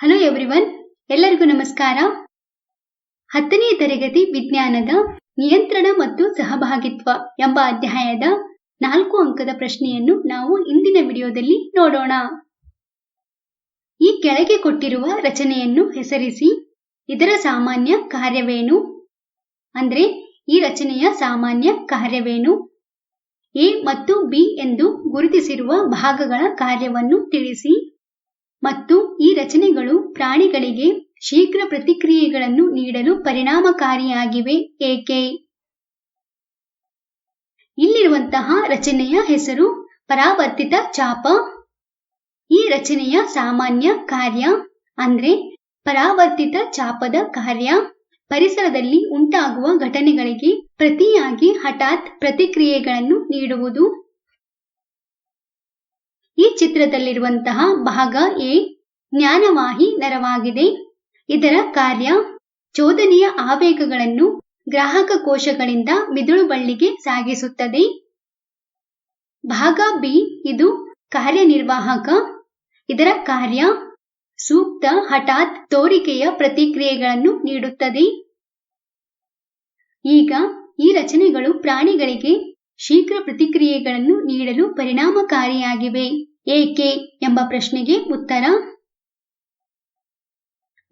Hello everyone ಎಲ್ಲರಿಗೂ ನಮಸ್ಕಾರ. ಹತ್ತನೇ ತರಗತಿ ವಿಜ್ಞಾನದ ನಿಯಂತ್ರಣ ಮತ್ತು ಸಹಭಾಗಿತ್ವ ಎಂಬ ಅಧ್ಯಾಯದ ನಾಲ್ಕು ಅಂಕದ ಪ್ರಶ್ನೆಯನ್ನು ನಾವು ಇಂದಿನ ವಿಡಿಯೋದಲ್ಲಿ ನೋಡೋಣ. ಈ ಕೆಳಗೆ ಕೊಟ್ಟಿರುವ ರಚನೆಯನ್ನು ಹೆಸರಿಸಿ. ಇದರ ಸಾಮಾನ್ಯ ಕಾರ್ಯವೇನು? ಅಂದ್ರೆ ಈ ರಚನೆಯ ಸಾಮಾನ್ಯ ಕಾರ್ಯವೇನು? ಎ ಮತ್ತು ಬಿ ಎಂದು ಗುರುತಿಸಿರುವ ಭಾಗಗಳ ಕಾರ್ಯವನ್ನು ತಿಳಿಸಿ. ಮತ್ತು ಈ ರಚನೆಗಳು ಪ್ರಾಣಿಗಳಿಗೆ ಶೀಘ್ರ ಪ್ರತಿಕ್ರಿಯೆಗಳನ್ನು ನೀಡಲು ಪರಿಣಾಮಕಾರಿಯಾಗಿವೆ, ಏಕೆ? ಇಲ್ಲಿರುವಂತಹ ರಚನೆಯ ಹೆಸರು ಪರಾವರ್ತಿತ ಚಾಪ. ಈ ರಚನೆಯ ಸಾಮಾನ್ಯ ಕಾರ್ಯ ಅಂದ್ರೆ ಪರಾವರ್ತಿತ ಚಾಪದ ಕಾರ್ಯ ಪರಿಸರದಲ್ಲಿ ಉಂಟಾಗುವ ಘಟನೆಗಳಿಗೆ ಪ್ರತಿಯಾಗಿ ಹಠಾತ್ ಪ್ರತಿಕ್ರಿಯೆಗಳನ್ನು ನೀಡುವುದು. ಚಿತ್ರದಲ್ಲಿರುವಂತಹ ಭಾಗ ಎ, ಜ್ಞಾನವಾಹಿ ನರವಾಗಿದೆ. ಇದರ ಕಾರ್ಯ ಚೋದನೆಯ ಆವೇಗಗಳನ್ನು ಗ್ರಾಹಕ ಕೋಶಗಳಿಂದ ಮಿದುಳು ಬಳ್ಳಿಗೆ ಸಾಗಿಸುತ್ತದೆ. ಭಾಗ ಬಿ, ಇದು ಕಾರ್ಯನಿರ್ವಾಹಕ. ಇದರ ಕಾರ್ಯ ಸೂಕ್ತ ಹಠಾತ್ ತೋರಿಕೆಯ ಪ್ರತಿಕ್ರಿಯೆಗಳನ್ನು ನೀಡುತ್ತದೆ. ಈಗ ಈ ರಚನೆಗಳು ಪ್ರಾಣಿಗಳಿಗೆ ಶೀಘ್ರ ಪ್ರತಿಕ್ರಿಯೆಗಳನ್ನು ನೀಡಲು ಪರಿಣಾಮಕಾರಿಯಾಗಿವೆ. ಏಕೆ ಎಂಬ ಪ್ರಶ್ನೆಗೆ ಉತ್ತರ?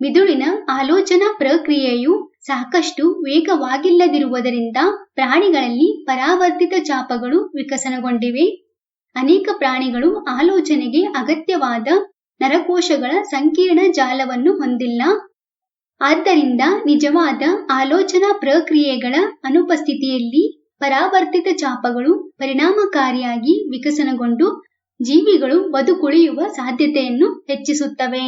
ಮಿದುಳಿನ ಆಲೋಚನಾ ಪ್ರಕ್ರಿಯೆಯು ಸಾಕಷ್ಟು ವೇಗವಾಗಿಲ್ಲದಿರುವುದರಿಂದ ಪ್ರಾಣಿಗಳಲ್ಲಿ ಪರಾವರ್ತಿತ ಚಾಪಗಳು ವಿಕಸನಗೊಂಡಿವೆ. ಅನೇಕ ಪ್ರಾಣಿಗಳು ಆಲೋಚನೆಗೆ ಅಗತ್ಯವಾದ ನರಕೋಶಗಳ ಸಂಕೀರ್ಣ ಜಾಲವನ್ನು ಹೊಂದಿಲ್ಲ. ಆದ್ದರಿಂದ ನಿಜವಾದ ಆಲೋಚನಾ ಪ್ರಕ್ರಿಯೆಗಳ ಅನುಪಸ್ಥಿತಿಯಲ್ಲಿ ಪರಾವರ್ತಿತ ಚಾಪಗಳು ಪರಿಣಾಮಕಾರಿಯಾಗಿ ವಿಕಸನಗೊಂಡು ಜೀವಿಗಳು ಬದುಕುಳಿಯುವ ಸಾಧ್ಯತೆಯನ್ನು ಹೆಚ್ಚಿಸುತ್ತವೆ.